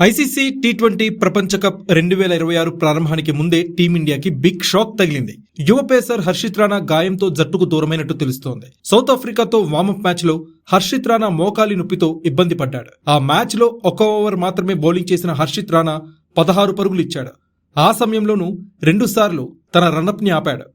ICC T twenty ప్రపంచ cup రెండు వేల ఇరవై ఆరు ప్రారంభానికి ముందే టీమిండియాకి బిగ్ షాక్ తగిలింది. యువ పేసర్ హర్షిత్ రాణా గాయంతో జట్టుకు దూరమైనట్టు తెలుస్తోంది. సౌత్ ఆఫ్రికాతో వామప్ మ్యాచ్లో హర్షిత్ రాణా మోకాలి నొప్పితో ఇబ్బంది పడ్డాడు. ఆ మ్యాచ్లో ఒక ఓవర్ మాత్రమే బౌలింగ్ చేసిన హర్షిత్ రాణా పదహారు పరుగులు ఇచ్చాడు ఆ సమయంలోనూ రెండుసార్లు తన రన్నప్ని ఆపాడు.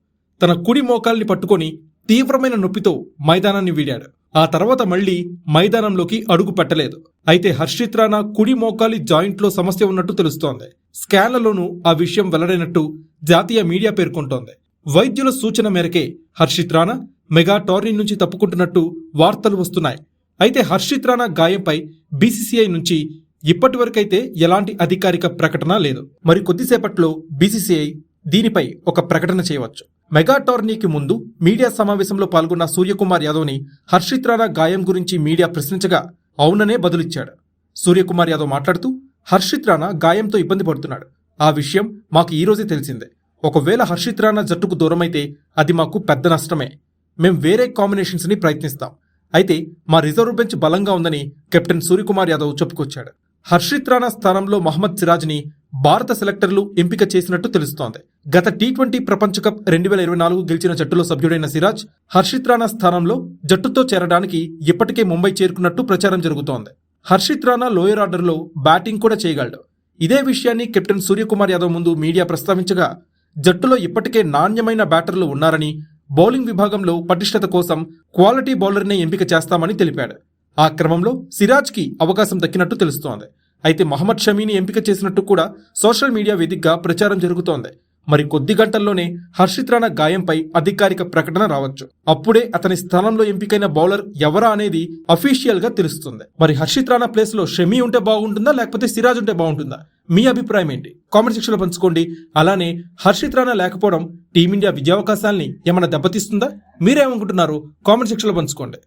తన కుడి మోకాల్ని పట్టుకొని తీవ్రమైన నొప్పితో మైదానాన్ని వీడాడు. ఆ తర్వాత మళ్ళీ మైదానంలోకి అడుగు పెట్టలేదు. అయితే హర్షిత్ రాణా కుడి మోకాలి జాయింట్లో సమస్య ఉన్నట్టు తెలుస్తోంది. స్కాన్లలోనూ ఆ విషయం వెల్లడైనట్టు జాతీయ మీడియా పేర్కొంటోంది. వైద్యుల సూచన మేరకే హర్షిత్ రాణా మెగా టోర్నీ నుంచి తప్పుకుంటున్నట్టు వార్తలు వస్తున్నాయి. అయితే హర్షిత్ రాణా గాయంపై బీసీసీఐ నుంచి ఇప్పటివరకైతే ఎలాంటి అధికారిక ప్రకటన లేదు. మరి కొద్దిసేపట్లో బీసీసీఐ దీనిపై ఒక ప్రకటన చేయవచ్చు. మెగా టోర్నీకి ముందు మీడియా సమావేశంలో పాల్గొన్న సూర్యకుమార్ యాదవ్ని హర్షిత్ రాణా గాయం గురించి మీడియా ప్రశ్నించగా అవుననే బదులిచ్చాడు. సూర్యకుమార్ యాదవ్ మాట్లాడుతూ హర్షిత్ రాణా గాయంతో ఇబ్బంది పడుతున్నాడు. ఆ విషయం మాకు ఈరోజే తెలిసిందే. ఒకవేళ హర్షిత్ రాణా జట్టుకు దూరమైతే అది మాకు పెద్ద నష్టమే. మేం వేరే కాంబినేషన్స్ని ప్రయత్నిస్తాం. అయితే మా రిజర్వ్ బెంచ్ బలంగా ఉందని కెప్టెన్ సూర్యకుమార్ యాదవ్ చెప్పుకొచ్చాడు. హర్షిత్ రాణా స్థానంలో మహమ్మద్ సిరాజ్ని భారత సెలెక్టర్లు ఎంపిక చేసినట్టు తెలుస్తోంది. గత టీ ట్వంటీ ప్రపంచ కప్ రెండు వేల ఇరవై నాలుగు గెలిచిన జట్టులో సభ్యుడైన సిరాజ్ హర్షిత్ రాణా స్థానంలో జట్టుతో చేరడానికి ఇప్పటికే ముంబై చేరుకున్నట్టు ప్రచారం జరుగుతోంది. హర్షిత్ రాణా లోయర్ ఆర్డర్లో బ్యాటింగ్ కూడా చేయగలడు. ఇదే విషయాన్ని కెప్టెన్ సూర్యకుమార్ యాదవ్ ముందు మీడియా ప్రస్తావించగా జట్టులో ఇప్పటికే నాణ్యమైన బ్యాటర్లు ఉన్నారని బౌలింగ్ విభాగంలో పటిష్టత కోసం క్వాలిటీ బౌలర్నే ఎంపిక చేస్తామని తెలిపాడు. ఆ క్రమంలో సిరాజ్కి అవకాశం దక్కినట్టు తెలుస్తోంది. అయితే మహమ్మద్ షమీని ఎంపిక చేసినట్టు కూడా సోషల్ మీడియా వేదికగా ప్రచారం జరుగుతోంది. మరి కొద్ది గంటల్లోనే హర్షిత్ రాణా గాయంపై అధికారిక ప్రకటన రావచ్చు. అప్పుడే అతని స్థానంలో ఎంపికైన బౌలర్ ఎవరా అనేది అఫీషియల్గా తెలుస్తుంది. మరి హర్షిత్ రాణా ప్లేస్లో షమీ ఉంటే బాగుంటుందా లేకపోతే సిరాజ్ ఉంటే బాగుంటుందా? మీ అభిప్రాయం ఏంటి? కామెంట్ సెక్షన్లో పంచుకోండి. అలానే హర్షిత్ రాణా లేకపోవడం టీమిండియా విజయావకాశాల్ని ఏమైనా దెబ్బతీస్తుందా? మీరేమనుకుంటున్నారు? కామెంట్ సెక్షన్లో పంచుకోండి.